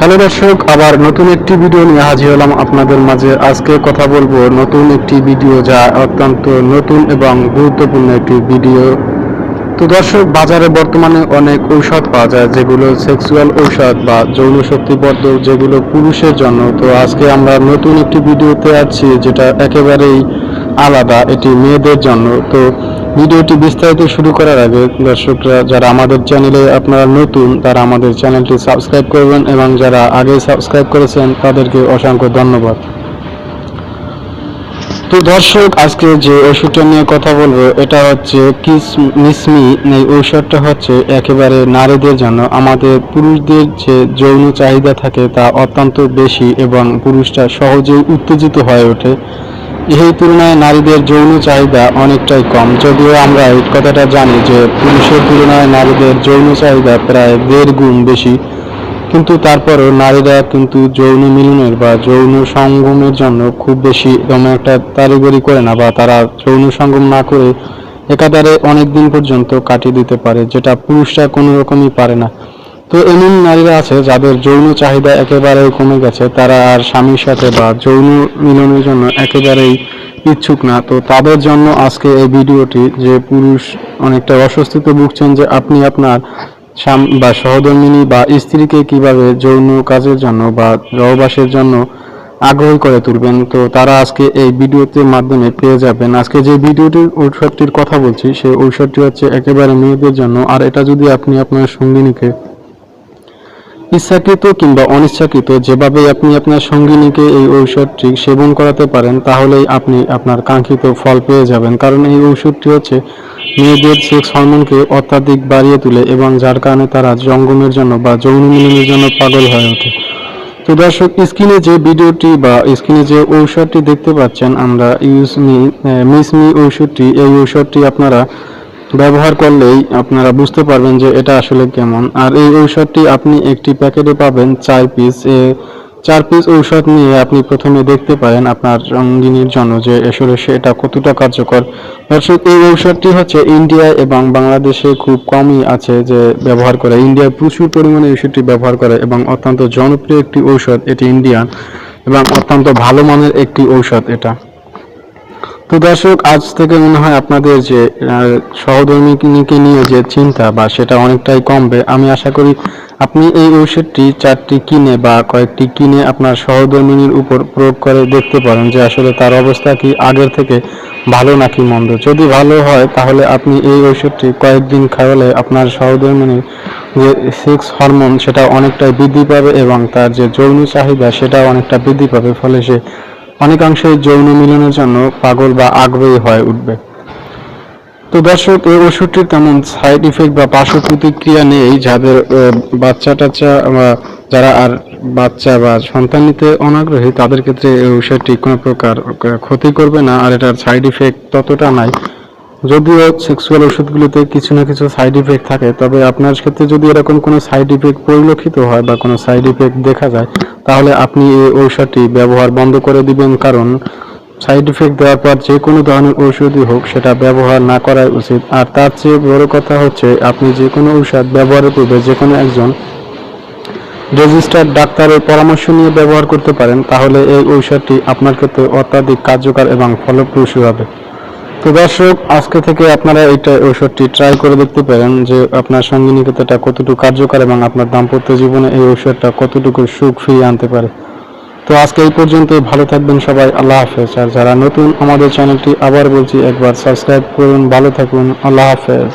Hello দর্শক, আবার নতুন একটি ভিডিও নিয়ে হাজির হলাম আপনাদের মাঝে। আজকে কথা বলব নতুন একটি ভিডিও যা অত্যন্ত নতুন এবং গুরুত্বপূর্ণ একটি ভিডিও তো দর্শক, বাজারে বর্তমানে অনেক ঔষধ পাওয়া যায়, যেগুলো সেক্সুয়াল ঔষধ বা যৌন শক্তিবর্ধক যেগুলো পুরুষের জন্য। তো আজকে আমরা নতুন একটি ভিডিওতে আছি, যেটা একেবারেই আলাদা, এটি মেয়েদের জন্য। তো ভিডিওটি বিস্তারিত শুরু করার আগে দর্শকরা, যারা আমাদের চ্যানেলে আপনারা নতুন, তারা আমাদের চ্যানেলটি সাবস্ক্রাইব করবেন এবং যারা আগে সাবস্ক্রাইব করেছেন, তাদেরকে অসংখ্য ধন্যবাদ। তো দর্শক, আজকে যে ওষুধটা নিয়ে কথা বলব, এটা হচ্ছে কিস মিসমি এই ঔষধটা হচ্ছে একেবারে নারীদের জন্য। আমাদের পুরুষদের যে যৌন চাহিদা থাকে, তা অত্যন্ত বেশি এবং পুরুষটা সহজেই উত্তেজিত হয়ে ওঠে। এই তুলনায় নারীদের যৌন চাহিদা অনেকটাই কম। যদিও আমরা এই কথাটা জানি যে পুরুষের তুলনায় নারীদের যৌন চাহিদা প্রায় দেড় গুণ বেশি। কিন্তু তারপরও নারীরা কিন্তু যৌন মিলনের বা যৌন সঙ্গমের জন্য খুব বেশি তেমন একটা তাড়িগড়ি করে না বা তারা যৌন সঙ্গম না করে একাধারে অনেক দিন পর্যন্ত কাটিয়ে দিতে পারে, যেটা পুরুষরা কোনো রকমই পারে না। তো এমন নারীরা আছে যাদের যৌন চাহিদা একেবারেই কমে গেছে। তারা আর স্বামীর সাথে বা যৌন মিলনের জন্য একেবারেই ইচ্ছুক না। তো তাদের জন্য আজকে এই ভিডিওটি যে পুরুষ অনেকটা অস্বস্তিতে ভুগছেন যে আপনি আপনার স্বাম- বা সহধর্মিনী বা স্ত্রীকে কীভাবে যৌন কাজের জন্য বা রহবাসের জন্য আগ্রহী করে তুলবেন, তো তারা আজকে এই ভিডিওটির মাধ্যমে পেয়ে যাবেন। আজকে যে ভিডিওটির ঔষধটির কথা বলছি, সেই ঔষধটি হচ্ছে একেবারে মেয়েদের জন্য। আর এটা যদি আপনি আপনার সঙ্গিনীকে ইচ্ছাকৃত কিংবা অনিচ্ছাকৃত যেভাবে আপনি আপনার সঙ্গিনীকে এই ঔষধটি সেবন করাতে পারেন, তাহলেই আপনি আপনার কাঙ্ক্ষিত ফল পেয়ে যাবেন। কারণ এই ঔষধটি হচ্ছে মেয়েদের সেক্স হরমোনকে অত্যাধিক বাড়িয়ে তোলে এবং যার কারণে তারা জঙ্গমের জন্য বা যৌন মিলনের জন্য পাগল হয়ে ওঠে। তো দর্শক, স্ক্রিনে যে ভিডিওটি বা স্ক্রিনে যে ঔষধটি দেখতে পাচ্ছেন, আমরা ইউজ মি মিস মি ঔষধটি, এই ঔষধটি আপনারা ব্যবহার করলেই আপনারা বুঝতে পারবেন যে এটা আসলে কেমন। আর এই ঔষধটি আপনি একটি প্যাকেটে পাবেন চার পিস। এ চার পিস ঔষধ নিয়ে আপনি প্রথমে দেখতে পারেন আপনার সঙ্গিনীর জন্য যে আসলে সেটা কতটা কার্যকর। দর্শক, এই ঔষধটি হচ্ছে ইন্ডিয়া এবং বাংলাদেশে খুব কমই আছে যে ব্যবহার করে। ইন্ডিয়ায় প্রচুর পরিমাণে ঔষধটি ব্যবহার করে এবং অত্যন্ত জনপ্রিয় একটি ঔষধ, এটি ইন্ডিয়ান এবং অত্যন্ত ভালো মানের একটি ঔষধ এটা। তো দর্শক আজ থেকে মনে হয় আপনাদের যে আহ, সহধর্মিনীকে নিয়ে যে চিন্তা বা সেটা অনেকটাই কমবে আমি আশা করি আপনি এই ঔষধটি চারটি কিনে বা কয়েকটি কিনে আপনার সহধর্মিনীর উপর প্রয়োগ করে দেখতে পারেন যে আসলে তার অবস্থা কি আগের থেকে ভালো নাকি মন্দ। যদি ভালো হয় তাহলে আপনি এই ঔষধটি কয়েকদিন খাওয়ালে আপনার সহধর্মিনীর যে সেক্স হরমোন সেটা অনেকটাই বৃদ্ধি পাবে এবং তার যে যৌন চাহিদা সেটা অনেকটা বৃদ্ধি পাবে ফলে সে অনেকাংশে যৌন মিলনের জন্য পাগল বা আগ্রহী হয়ে উঠবে। তো দর্শক, এই ওষুধটির তেমন সাইড ইফেক্ট বা পার্শ্ব প্রতিক্রিয়া নেই। যাদের বাচ্চা টাচ্চা যারা আর বাচ্চা বা সন্তান নিতে অনাগ্রহী, তাদের ক্ষেত্রে এই ওষুধটি কোনো প্রকার ক্ষতি করবে না। আর এটার সাইড ইফেক্ট ততটা নাই। যদিও সেক্সুয়াল ওষুধগুলিতে কিছু না কিছু সাইড ইফেক্ট থাকে, তবে আপনার ক্ষেত্রে যদি এরকম কোনো সাইড ইফেক্ট পরিলক্ষিত হয় বা কোনো সাইড ইফেক্ট দেখা যায়, তাহলে আপনি এই ঔষধটি ব্যবহার বন্ধ করে দিবেন। কারণ সাইড ইফেক্ট দেওয়ার পর যে কোনো ধরনের ঔষধই হোক, সেটা ব্যবহার না করাই উচিত। আর তার চেয়ে বড় কথা হচ্ছে, আপনি যে কোনো ঔষধ ব্যবহারের পূর্বে যে কোনো একজন রেজিস্টার্ড ডাক্তারের পরামর্শ নিয়ে ব্যবহার করতে পারেন, তাহলে এই ঔষধটি আপনার ক্ষেত্রে অত্যাধিক কার্যকর এবং ফলপ্রসূ হবে। তো দর্শক, আজকে থেকে আপনারা এইটা ঔষধটি ট্রাই করে দেখতে পারেন যে আপনার সঙ্গে ক্ষেত্রে কতটুকু কার্যকর এবং আপনার দাম্পত্য জীবনে এই ঔষধটা কতটুকু সুখ ফিরিয়ে আনতে পারে। তো আজকে এই পর্যন্ত ভালো থাকবেন সবাই, আল্লাহ হাফেজ। আর যারা নতুন আমাদের চ্যানেলটি আবার বলছি, একবার সাবস্ক্রাইব করুন, ভালো থাকুন, আল্লাহ হাফেজ।